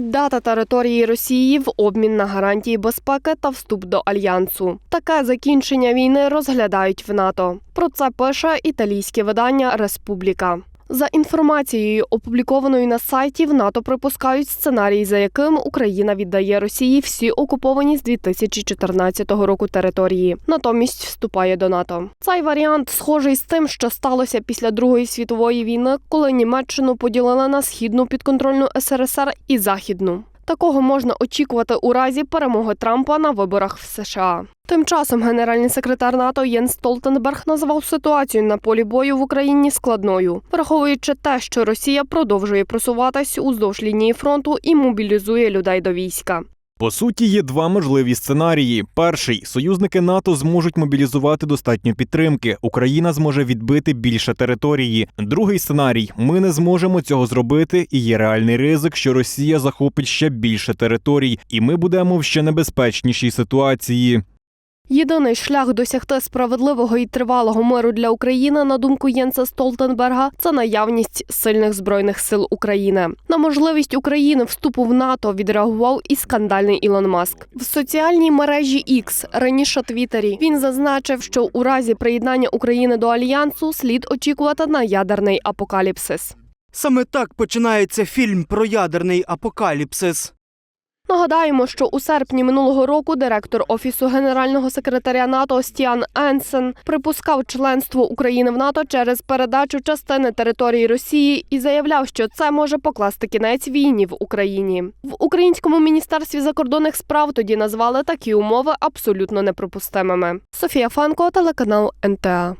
віддати території Росії в обмін на гарантії безпеки та вступ до альянсу. Таке закінчення війни розглядають в НАТО. Про це пише італійське видання Республіка. За інформацією, опублікованою на сайті, в НАТО припускають сценарій, за яким Україна віддає Росії всі окуповані з 2014 року території, натомість вступає до НАТО. Цей варіант схожий з тим, що сталося після Другої світової війни, коли Німеччину поділили на східну підконтрольну СРСР і західну. Такого можна очікувати у разі перемоги Трампа на виборах в США. Тим часом генеральний секретар НАТО Єнс Столтенберг назвав ситуацію на полі бою в Україні складною, враховуючи те, що Росія продовжує просуватись уздовж лінії фронту і мобілізує людей до війська. По суті, є два можливі сценарії. Перший союзники НАТО зможуть мобілізувати достатньо підтримки. Україна зможе відбити більше території. Другий сценарій ми не зможемо цього зробити, і є реальний ризик, що Росія захопить ще більше територій, і ми будемо в ще небезпечнішій ситуації. Єдиний шлях досягти справедливого і тривалого миру для України, на думку Єнса Столтенберга, це наявність сильних збройних сил України. На можливість України вступу в НАТО відреагував і скандальний Ілон Маск в соціальній мережі X, раніше Твіттері. Він зазначив, що у разі приєднання України до альянсу слід очікувати на ядерний апокаліпсис. Саме так починається фільм про ядерний апокаліпсис. Нагадаємо, що у серпні минулого року директор офісу генерального секретаря НАТО Стіан Енсен припускав членство України в НАТО через передачу частини території Росії і заявляв, що це може покласти кінець війні в Україні. В українському міністерстві закордонних справ тоді назвали такі умови абсолютно неприпустимими. Софія Фанко, телеканал НТА.